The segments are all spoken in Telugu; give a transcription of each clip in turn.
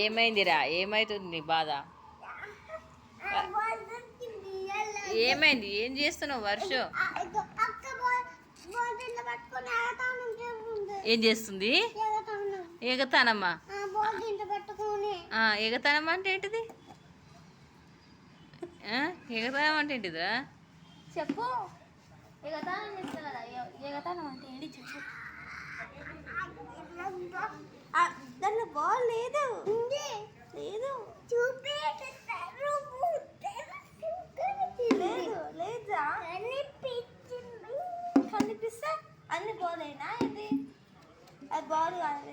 ఏమైందిరా? ఏమైతుంది నీ బాధ? ఏమైంది? ఏం చేస్తున్నావు వర్షం? ఏం చేస్తుంది? ఎగతాను ఎగతానమ్మా ఎగతానం అంటే ఏంటిది? ఎగతానం అంటే ఏంటిదిరా? చెప్పు. ఎగతానం చెప్తా కదా ఎగతానం అంటే ఏంటి? చెప్పు. అది బాల్ కాదు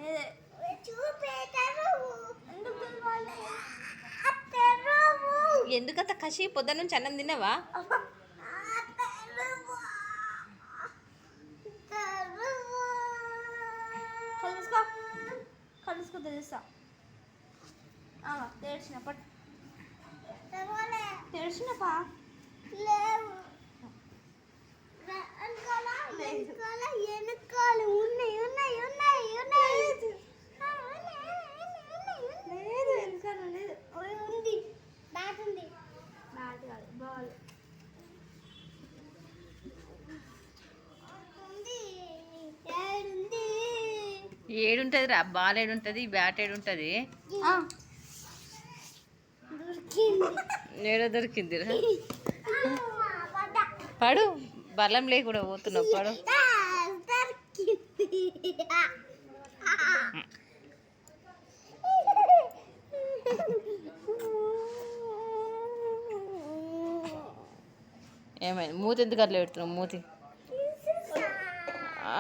ఎందుకంత కసి పొద్దు నుంచి అన్నం తిన్నావా కలుసుకో కలుసుకో తెలుసా తెడిచిన పట్ ఏడుంటుంది రా బాల్ ఏడుంటుంది బ్యాట్ ఏడుంటుంది. దొరికింది ఏడో అమ్మా, పడ్డా. పడు బలం లేకుండా పోతున్నావు పడు ఆ, దొరికింది ఏమైంది? మూతి ఎందుకు అట్లా పెడుతున్నావు? మూతి. ఆ?